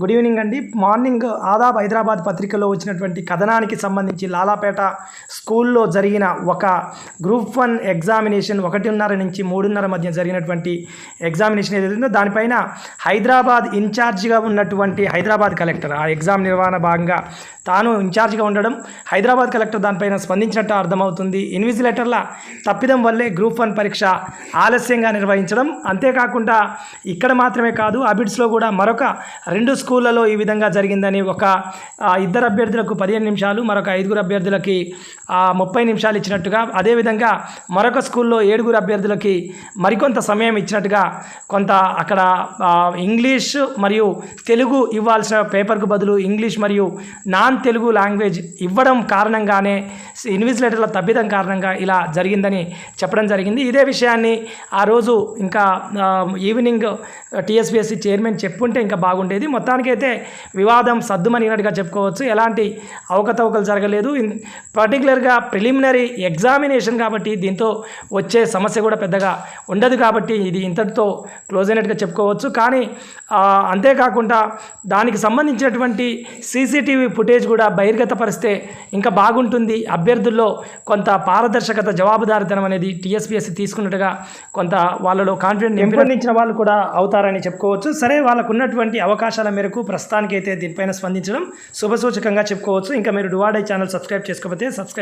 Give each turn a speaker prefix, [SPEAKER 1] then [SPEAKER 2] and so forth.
[SPEAKER 1] Good evening అండి. Morning Aadab Hyderabad పత్రికలో వచ్చినటువంటి కథనానికి సంబంధించి లాలాపేట స్కూల్లో జరిగిన ఒక గ్రూప్ వన్ ఎగ్జామినేషన్ ఒకటిన్నర నుంచి మూడున్నర మధ్య జరిగినటువంటి ఎగ్జామినేషన్ ఏదైతే దానిపైన హైదరాబాద్ ఇన్ఛార్జిగా ఉన్నటువంటి హైదరాబాద్ కలెక్టర్ ఆ ఎగ్జామ్ నిర్వహణ భాగంగా తాను ఇన్ఛార్జిగా ఉండడం హైదరాబాద్ కలెక్టర్ దానిపైన స్పందించినట్టు అర్థమవుతుంది. ఇన్విజిలేటర్ల తప్పిదం వల్లే గ్రూప్ వన్ పరీక్ష ఆలస్యంగా నిర్వహించడం అంతేకాకుండా ఇక్కడ మాత్రమే కాదు అబిడ్స్లో కూడా మరొక రెండు స్కూళ్ళలో ఈ విధంగా జరిగిందని ఒక ఇద్దరు అభ్యర్థులకు పదిహేను నిమిషాలు మరొక ఐదుగురు అభ్యర్థులకి ముప్పై నిమిషాలు ఇచ్చినట్టుగా అదేవిధంగా మరొక స్కూల్లో ఏడుగురు అభ్యర్థులకి మరికొంత సమయం ఇచ్చినట్టుగా కొంత అక్కడ ఇంగ్లీష్ మరియు తెలుగు ఇవ్వాల్సిన పేపర్కు బదులు ఇంగ్లీష్ మరియు నాన్ తెలుగు లాంగ్వేజ్ ఇవ్వడం కారణంగానే ఇన్విజిలేటర్ల తప్పిదం కారణంగా ఇలా జరిగిందని చెప్పడం జరిగింది. ఇదే విషయాన్ని ఆ రోజు ఇంకా ఈవినింగ్ టీఎస్పీఎస్సీ చైర్మన్ చెప్పుంటే ఇంకా బాగుండేది. మొత్తానికైతే వివాదం సద్దుమనినట్టుగా చెప్పుకోవచ్చు. ఎలాంటి అవకతవకలు జరగలేదు. ఇన్- పర్టికులర్గా ప్రిలిమినరీ ఎగ్జామినేషన్ కాబట్టి దీంతో వచ్చే సమస్య కూడా పెద్దగా ఉండదు కాబట్టి ఇది ఇంతటితో క్లోజ్ అయినట్టుగా చెప్పుకోవచ్చు. కానీ అంతేకాకుండా దానికి సంబంధించినటువంటి సీసీటీవీ ఫుటేజ్ కూడా బహిర్గతపరిస్తే ఇంకా బాగుంటుంది. అభ్యర్థుల్లో కొంత పారదర్శకత జవాబుదారితనం అనేది టీఎస్పీఎస్సీ తీసుకున్నట్టుగా కొంత వాళ్ళలో కాన్ఫిడెంట్ పెంపొందించిన వాళ్ళు కూడా అవుతారని చెప్పుకోవచ్చు. సరే వాళ్ళకు ఉన్నటువంటి అవకాశాల మేరకు ప్రస్తుతానికైతే దీనిపైన స్పందించడం శుభసూచకంగా చెప్పుకోవచ్చు. ఇంకా మీరు డువాడై ఛానల్ సబ్స్క్రైబ్ చేసుకోకపోతే సబ్స్క్రైబ్